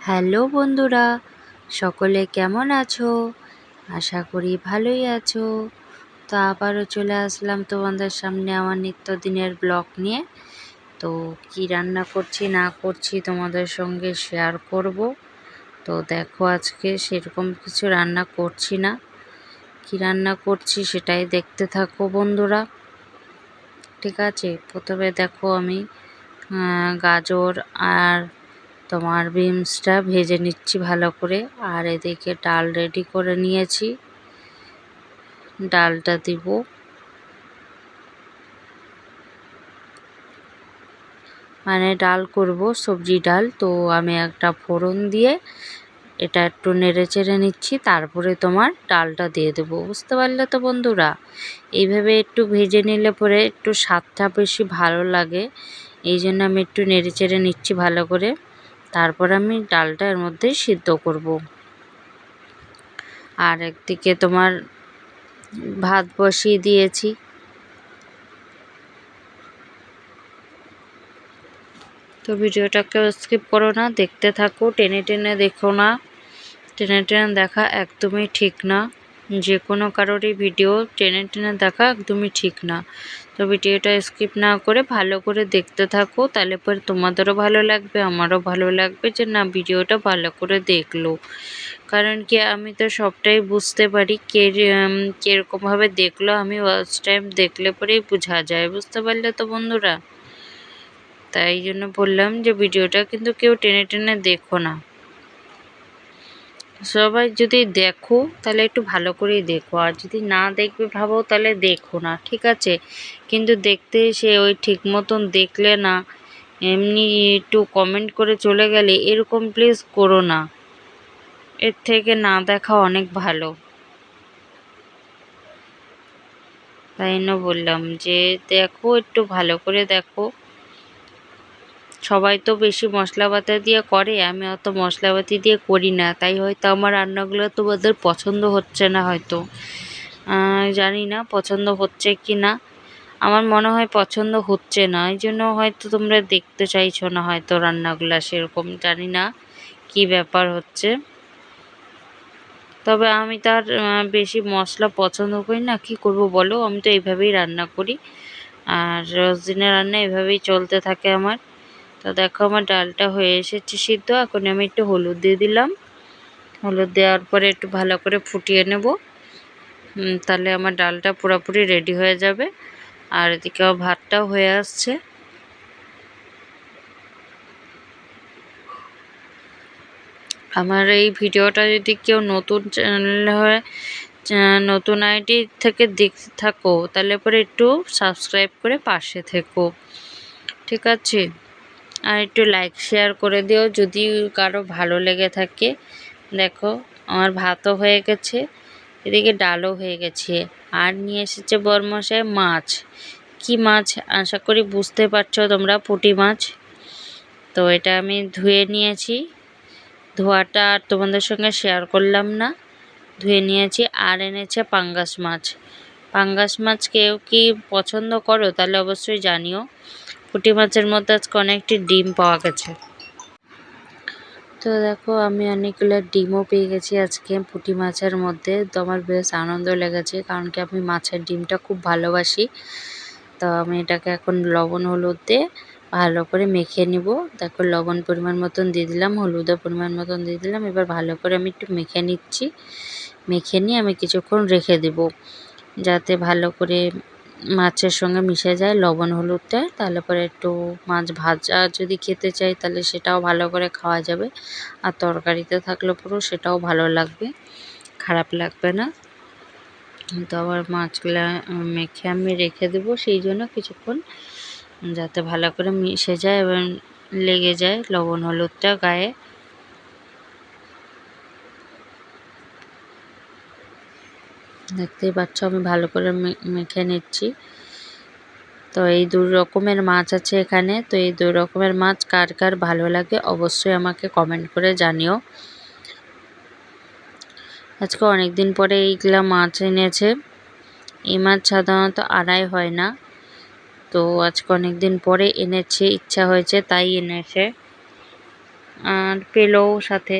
Hello বন্ধুরা, সকলে কেমন আছো? আশা করি ভালোই আছো। তো আবারও চলে আসলাম তোমাদের সামনে আমার নিত্যদিনের ব্লগ নিয়ে। তো কি রান্না করছি, না করছি তোমাদের সঙ্গে শেয়ার করব। তো দেখো আজকে সেরকম কিছু রান্না করছি না। কি রান্না করছি সেটাই দেখতে থাকো বন্ধুরা। ঠিক আছে? প্রথমে দেখো আমি গাজর আর তোমার বিমসটা ভেজে নিচ্ছি ভালো করে, আর এদিকে ডাল রেডি করে নিয়েছি। ডালটা দিব। মানে ডাল করব, সবজি ডাল। তো আমি একটা ফোড়ন দিয়ে এটা একটু নেড়ে চেড়ে নিচ্ছি, তারপরে তোমার ডালটা দিয়ে দেবো। বুঝতে পারলে তো বন্ধুরা? এইভাবে একটু ভেজে নিলে পরে একটু স্বাদটা বেশি ভালো লাগে। এই জন্য আমি একটু নেড়ে চেড়ে নিচ্ছি ভালো করে। তারপর আমি ডালটা এর মধ্যে সিদ্ধ করব। আর একদিকে তোমার ভাত বসিয়ে দিয়েছি। তো ভিডিওটাকে স্কিপ করো না, দেখতে থাকো, টেনে টেনে দেখো না। টেনে টেনে দেখা একদমই ঠিক না। যে কোনো কারোরই ভিডিও টেনে টেনে দেখা একদমই ঠিক না। তো ভিডিওটা স্কিপ না করে ভালো করে দেখতে থাকো, তাহলে পরে তোমাদেরও ভালো লাগবে, আমারও ভালো লাগবে যে না ভিডিওটা ভালো করে দেখল। কারণ কি, আমি তো সবটাই বুঝতে পারি কে কীরকমভাবে দেখল, আমি ওয়াচ টাইম দেখলে পরেই বোঝা যায়, বুঝতে পারলে তো বন্ধুরা? তাই জন্য বললাম যে ভিডিওটা কিন্তু কেউ টেনে টেনে দেখো না। সবাই যদি দেখো, তাহলে একটু ভালো করেই দেখো। আর যদি না দেখবে, ভাবো তাহলে দেখো না, ঠিক আছে? কিন্তু দেখতে এসে ওই ঠিক মতন দেখলে না, এমনি একটু কমেন্ট করে চলে গেলে এরকম প্লিজ করো না। এর থেকে না দেখা অনেক ভালো। তাই বললাম যে, দেখো একটু ভালো করে দেখো। সবাই তো বেশি মশলাপাতি দিয়ে করে, আমি অত মশলাপাতি দিয়ে করি না। তাই হয়তো আমার রান্নাগুলো তোমাদের পছন্দ হচ্ছে না হয়তো। জানি না পছন্দ হচ্ছে কি না। আমার মনে হয় পছন্দ হচ্ছে না, এই জন্য হয়তো তোমরা দেখতে চাইছো না হয়তো রান্নাগুলো সেরকম, জানি না কি ব্যাপার হচ্ছে। তবে আমি তার বেশি মশলা পছন্দ করি না, কি করব বলো? আমি তো এইভাবেই রান্না করি। আর রোজ দিনের রান্না এভাবেই চলতে থাকে আমার। তো দেখো আমার ডালটা হয়ে এসেছে সিদ্ধ, এখন আমি একটু হলুদ দিয়ে দিলাম। হলুদ দেওয়ার পরে একটু ভালো করে ফুটিয়ে নেব। তাহলে আমার ডালটা পুরোপুরি রেডি হয়ে যাবে। আর এদিকে ভাতটাও হয়ে আসছে। আমার এই ভিডিওটা যদি কেউ নতুন চ্যানেল হয় নতুন আইডি থেকে দেখতে থাকো, তাহলে পরে একটু সাবস্ক্রাইব করে পাশে থেকো। ঠিক আছে? আর একটু লাইক শেয়ার করে দিও। যদি কারও ভালো লেগে থাকে, দেখো, আমার ভাতও হয়ে গেছে, এদিকে ডালও হয়ে গেছে। আর নিয়ে এসেছে বরমশাই মাছ। কি মাছ? আশা করি বুঝতে পারছ তোমরা, পুঁটি মাছ। তো এটা আমি ধুয়ে নিয়েছি। ধোয়াটা আর তোমাদের সঙ্গে শেয়ার করলাম না। ধুয়ে নিয়েছি। আর এনেছে পাঙ্গাস মাছ। পাঙ্গাস মাছ কেউ কি পছন্দ করো, তাহলে অবশ্যই জানিও। পুঁটি মাছের মধ্যে আজকে অনেকটি ডিম পাওয়া গেছে। তো দেখো, আমি অনেকগুলো ডিমও পেয়ে গেছি আজকে পুঁটি মাছের মধ্যে। তো আমার বেশ আনন্দ লেগেছে, কারণ কি আমি মাছের ডিমটা খুব ভালোবাসি। তো আমি এটাকে এখন লবণ, হলুদ দিয়ে ভালো করে মেখে নিব। দেখো, লবণ পরিমাণ মতন দিয়ে দিলাম হলুদের পরিমাণ মতন দিয়ে দিলাম। এবার ভালো করে আমি একটু মেখে নিচ্ছি। মেখে নিয়ে আমি কিছুক্ষণ রেখে দেব, যাতে ভালো করে মাছের সঙ্গে মিশে যায়, লবণ, হলুদটা, তাহলে পরে একটু মাছ ভাজা যদি খেতে চাই, তাহলে সেটাও ভালো করে খাওয়া যাবে। আর তরকারিতে থাকলে পুরো সেটাও ভালো লাগবে, খারাপ লাগবে না। তো আবার মাছগুলা মেখে আমি রেখে দেবো, সেই জন্য কিছুক্ষণ যাতে ভালো করে মিশে যায় এবং লেগে যায় লবণ, হলুদটা গায়ে। দেখতেই পাচ্ছ, আমি ভালো করে মেখে নিচ্ছি। তো এই দু রকমের মাছ আছে এখানে। তো এই দু রকমের মাছ কার কার ভালো লাগে অবশ্যই আমাকে কমেন্ট করে জানিও। আজকে অনেক দিন পরে এইগুলা মাছ এনেছে। এই মাছ সাধারণত আড়াই হয় না। তো আজকে অনেক দিন পরে এনেছে, ইচ্ছা হয়েছে তাই এনেছে। আর পেল সাথে।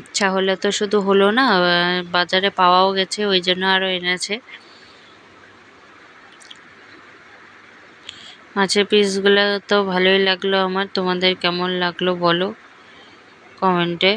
ইচ্ছা হলে তো শুধু হলো না বাজারে পাওয়াও গেছে, ওই জন্য আরও এনেছে। মাছের পিসগুলো তো ভালোই লাগল আমার, তোমাদের কেমন লাগল বলো কমেন্টে।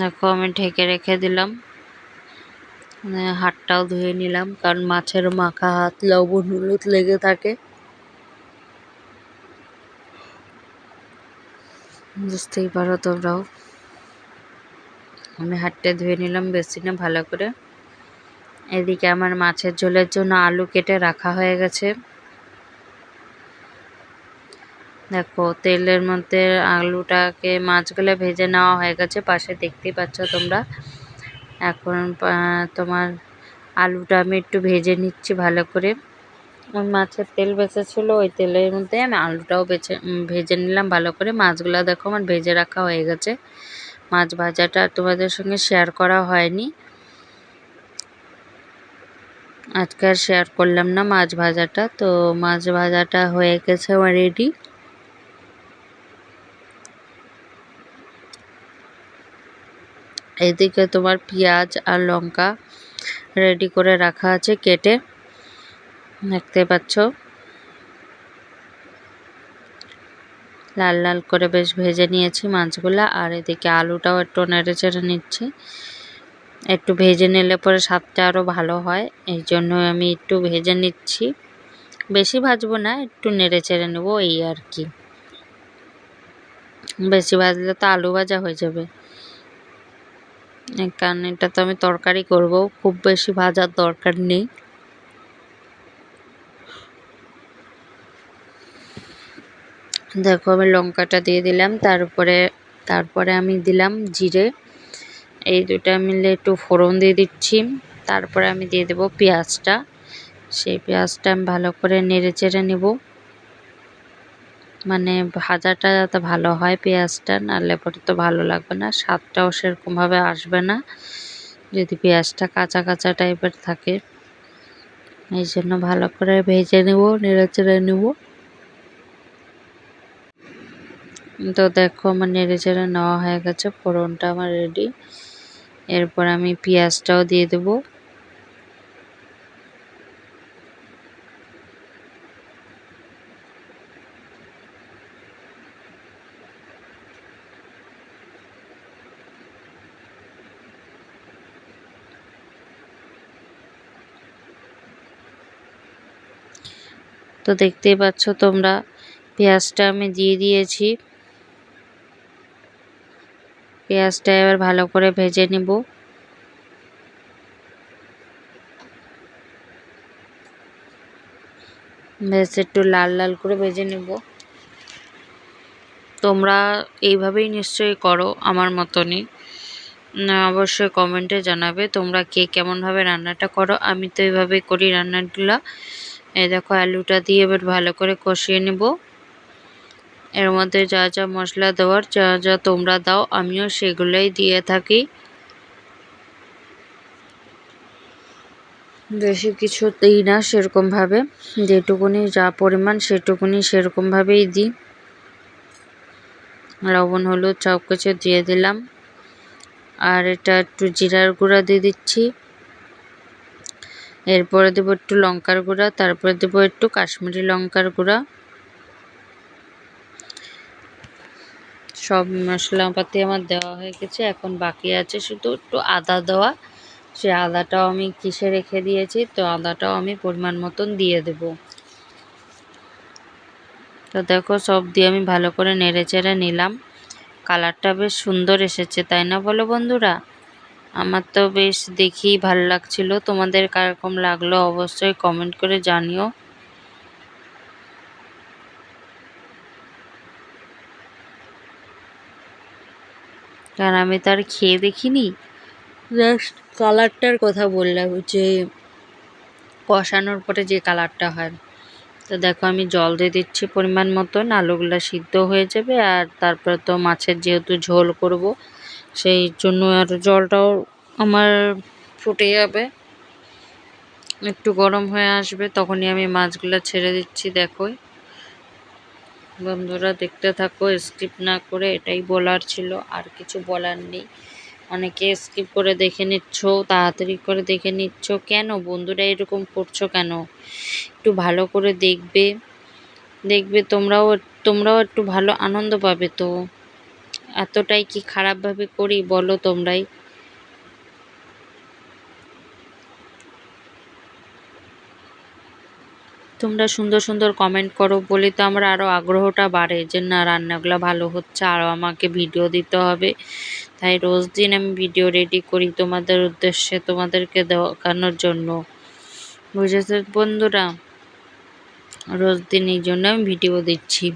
দেখো, আমি ঢেকে রেখে দিলাম। হাতটাও ধুয়ে নিলাম, কারণ মাছের মাখা হাত, লবণ, হলুদ লেগে থাকে। বুঝতেই পারো তোমরাও। আমি হাতটা ধুয়ে নিলাম বেসিনে ভালো করে। এদিকে আমার মাছের ঝোলের জন্য আলু কেটে রাখা হয়ে গেছে। দেখো, তেলের মধ্যে আলুটাকে মাছগুলো ভেজে নেওয়া হয়ে গেছে। পাশে দেখতেই পাচ্ছ তোমরা। এখন তোমার আলুটা আমি একটু ভেজে নিচ্ছি ভালো করে। মাছের তেল বেঁচেছিল, ওই তেলের মধ্যে আমি আলুটাও বেছে ভেজে নিলাম ভালো করে। মাছগুলো দেখো আমার ভেজে রাখা হয়ে গেছে। মাছ ভাজাটা তোমাদের সঙ্গে শেয়ার করা হয়নি। আজকে আর শেয়ার করলাম না মাছ ভাজাটা, তো মাছ ভাজাটা হয়ে গেছে আমার রেডি এদিকে তোমার পেঁয়াজ আর লঙ্কা রেডি করে রাখা আছে কেটে। দেখতে পাচ্ছ? লাল লাল করে বেশ ভেজে নিয়েছি মাছগুলা। আর এদিকে আলুটাও একটু নেড়ে চেড়ে নিচ্ছি। একটু ভেজে নিলে পরে স্বাদটা আরও ভালো হয়, এই জন্য আমি একটু ভেজে নিচ্ছি। বেশি ভাজবো না, একটু নেড়ে চেড়ে নেব, এই আর কি। বেশি ভাজলে তো আলু ভাজা হয়ে যাবে। কারণ এটা তো আমি তরকারি করব, খুব বেশি ভাজার দরকার নেই। দেখো, আমি লঙ্কাটা দিয়ে দিলাম। তারপরে তারপরে আমি দিলাম জিরে। এই দুটা মিলে একটু ফোড়ন দিয়ে দিচ্ছি। তারপরে আমি দিয়ে দেবো পেঁয়াজটা। সেই পেঁয়াজটা আমি ভালো করে নেড়ে চেড়ে নেব। মানে ভাজাটা যাতে ভালো হয় পেঁয়াজটা, নাহলে পরে তো ভালো লাগবে না। স্বাদটাও সেরকমভাবে আসবে না। যদি পেঁয়াজটা কাঁচা কাঁচা টাইপের থাকে, এই জন্য ভালো করে ভেজে নেব, নেড়ে চেড়ে নেব। তো দেখো আমার নেড়ে চেড়ে নেওয়া হয়ে গেছে, ফোড়নটা আমার রেডি এরপর আমি পেঁয়াজটাও দিয়ে দেবো। তো দেখতেই পাচ্ছ তোমরা, পেঁয়াজটা আমি দিয়ে দিয়েছি। পেঁয়াজটা এবার ভালো করে ভেজে নিব। বেশ একটু লাল লাল করে ভেজে নেব। তোমরা এইভাবেই নিশ্চয়ই করো আমার মতনই। অবশ্যই কমেন্টে জানাবে তোমরা কে কেমনভাবে রান্নাটা করো। আমি তো এইভাবেই করি রান্নাগুলো। এই দেখো, আলুটা দিয়ে এবার ভালো করে কষিয়ে নেব। এর মধ্যে যা যা মশলা দেওয়ার, যা যা তোমরা দাও, আমিও সেগুলোই দিয়ে থাকি। বেশি কিছু দিই না সেরকমভাবে। যেটুকুনি যা পরিমাণ সেটুকুনি সেরকমভাবেই দিই। লবণ, হলুদ সব কিছু দিয়ে দিলাম। আর এটা একটু জিরার গুঁড়া দিয়ে দিচ্ছি। এরপরে দেবো একটু লঙ্কার গুঁড়া, তারপরে দেবো একটু কাশ্মীরি লঙ্কার গুঁড়া। সব মশলাপাতি আমার দেওয়া হয়ে গেছে, এখন বাকি আছে শুধু একটু আদা দেওয়া। সে আদাটাও আমি কিসে রেখে দিয়েছি, তো আদাটাও আমি পরিমাণ মতন দিয়ে দেব। তো দেখো সব দিয়ে আমি ভালো করে নেড়ে চেড়ে নিলাম। কালারটা বেশ সুন্দর এসেছে, তাই না বলো বন্ধুরা? আমার তো বেশ দেখি ভালো লাগছিল। তোমাদের কীরকম লাগল অবশ্যই কমেন্ট করে জানিও। কারণ আমি তো আর খেয়ে দেখিনি। জাস্ট কালারটার কথা বললাম, যে কষানোর পরে যে কালারটা হয়। তো দেখো, আমি জল দিয়ে দিচ্ছি পরিমাণ মতন, আলুগুলো সিদ্ধ হয়ে যাবে, আর তারপরে তো মাছের যেহেতু ঝোল করব, সেই জন্য আর জলটাও আমার ফুটে যাবে। একটু গরম হয়ে আসবে, তখনই আমি মাছগুলো ছেড়ে দিচ্ছি দেখো বন্ধুরা দেখতে থাকো স্কিপ না করে এটাই বলার ছিল, আর কিছু বলার নেই। অনেকে স্কিপ করে দেখে নিচ্ছ, তাড়াতাড়ি করে দেখে নিচ্ছ, কেন বন্ধুরা এরকম করছ কেন? একটু ভালো করে দেখবে দেখবে তোমরাও তোমরাও একটু ভালো আনন্দ পাবে তো। এতটাই কি খারাপভাবে করি বলো তোমরাই। তোমরা সুন্দর সুন্দর কমেন্ট করো বলে তো আমার আরও আগ্রহটা বাড়ে যে না, রান্নাগুলো ভালো হচ্ছে আরও আমাকে ভিডিও দিতে হবে। তাই রোজ দিন আমি ভিডিও রেডি করি তোমাদের উদ্দেশ্যে, তোমাদেরকে দেখানোর জন্য। বুঝেছ বন্ধুরা? রোজ দিন এই জন্য আমি ভিডিও দিচ্ছি।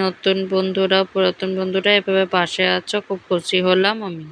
নতুন বন্ধুরা, পুরাতন বন্ধুরা এভাবে পাশে আছো, খুব খুশি হলাম আমি।